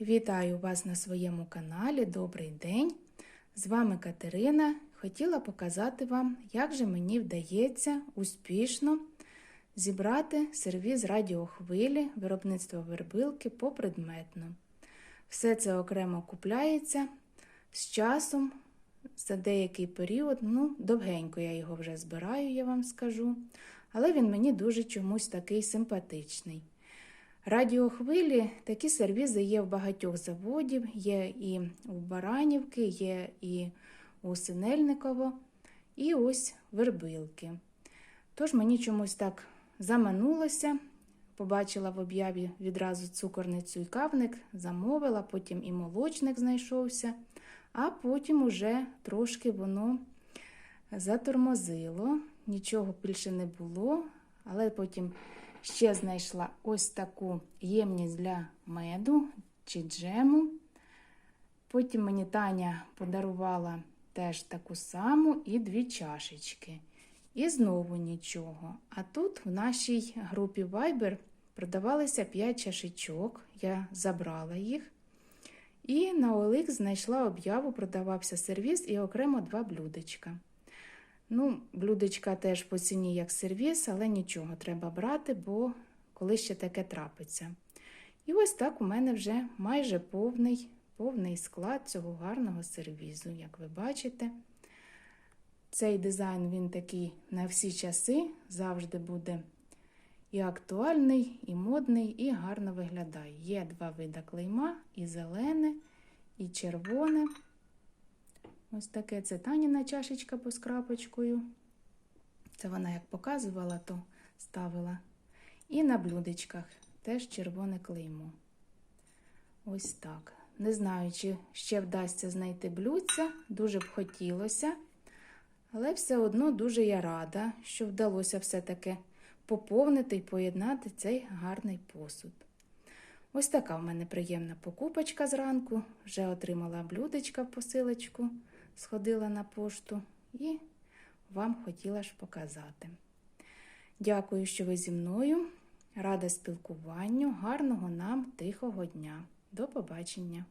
Вітаю вас на своєму каналі. Добрий день! З вами Катерина. Хотіла показати вам, як же мені вдається успішно зібрати сервіз радіохвилі виробництва вербилки попредметно. Все це окремо купляється з часом, за деякий період, ну, довгенько я його вже збираю, я вам скажу. Але він мені дуже чомусь такий симпатичний. Радіохвилі такі сервізи є в багатьох заводів, є і у Баранівки, є і у Синельниково, і ось вербилки. Тож мені чомусь так заманулося. Побачила в об'яві відразу цукорницю і кавник, замовила, потім і молочник знайшовся, а потім уже трошки воно затормозило, нічого більше не було, але потім ще знайшла ось таку ємність для меду чи джему. Потім мені Таня подарувала теж таку саму і дві чашечки. І знову нічого. А тут в нашій групі Viber продавалися 5 чашечок, я забрала їх. І на OLX знайшла об'яву, продавався сервіс і окремо два блюдечка. Ну, блюдечка теж по ціні як сервіс, але нічого треба брати, бо коли ще таке трапиться. І ось так у мене вже майже повний, повний склад цього гарного сервізу, як ви бачите. Цей дизайн він такий на всі часи, завжди буде і актуальний, і модний, і гарно виглядає. Є два вида клейма: і зелене, і червоне. Ось таке це Таніна чашечка по скрапочкою. Це вона як показувала, то ставила. І на блюдечках теж червоне клеймо. Ось так. Не знаю, чи ще вдасться знайти блюдця, дуже б хотілося. Але все одно дуже я рада, що вдалося все-таки поповнити і поєднати цей гарний посуд. Ось така в мене приємна покупочка зранку. Вже отримала блюдечка в посилочку, сходила на пошту і вам хотіла ж показати. Дякую, що ви зі мною. Рада спілкуванню. Гарного нам тихого дня. До побачення!